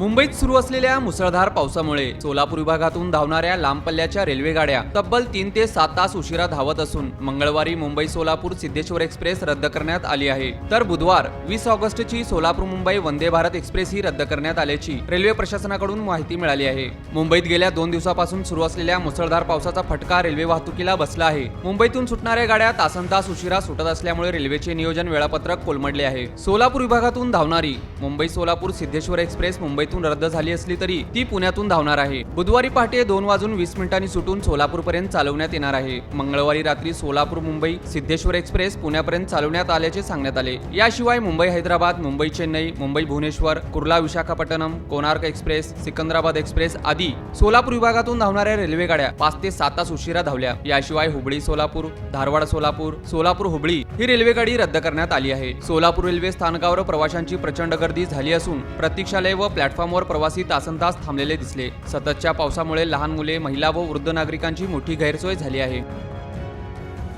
मुंबईत सुरू असलेल्या मुसळधार पावसामुळे सोलापूर विभागातून धावणाऱ्या लांब पल्ल्याच्या रेल्वे गाड्या तब्बल तीन ते सात तास उशिरा धावत असून मंगळवारी मुंबई सोलापूर सिद्धेश्वर एक्सप्रेस रद्द करण्यात आली आहे. तर बुधवार वीस ऑगस्टची सोलापूर मुंबई वंदे भारत एक्सप्रेस ही रद्द करण्यात आल्याची रेल्वे प्रशासनाकडून माहिती मिळाली आहे. मुंबईत गेल्या दोन दिवसापासून सुरू असलेल्या मुसळधार पावसाचा फटका रेल्वे वाहतुकीला बसला आहे. मुंबईतून सुटणाऱ्या गाड्या तासन तास उशिरा सुटत असल्यामुळे रेल्वेचे नियोजन वेळापत्रक कोलमडले आहे. सोलापूर विभागातून धावणारी मुंबई सोलापूर सिद्धेश्वर एक्सप्रेस मुंबईत येथून रद्द झाली असली तरी ती पुण्यातून धावणार आहे. बुधवारी पहाटे दोन वाजून वीस मिनिटांनी सुटून सोलापूर पर्यंत चालवण्यात येणार आहे. मंगळवारी रात्री सोलापूर मुंबई सिद्धेश्वर एक्सप्रेस पुण्यापर्यंत चालवण्यात आल्याचे सांगण्यात आले. याशिवाय मुंबई हैदराबाद मुंबई चेन्नई मुंबई भुवनेश्वर कुर्ला विशाखापट्टणम कोणार्क एक्सप्रेस सिकंदराबाद एक्सप्रेस आदी सोलापूर विभागातून धावणाऱ्या रेल्वे गाड्या पाच ते सात तास उशिरा धावल्या. याशिवाय हुबळी सोलापूर धारवाड सोलापूर सोलापूर हुबळी ही रेल्वे गाडी रद्द करण्यात आली आहे. सोलापूर रेल्वे स्थानकावर प्रवाशांची प्रचंड गर्दी झाली असून प्रतीक्षालय व प्लॅटफॉर्म प्लॅटफॉर्मवर प्रवासी तासनतास थांबलेले दिसले. सततच्या पावसामुळे लहान मुले महिला व वृद्ध नागरिकांची मोठी गैरसोय झाली आहे.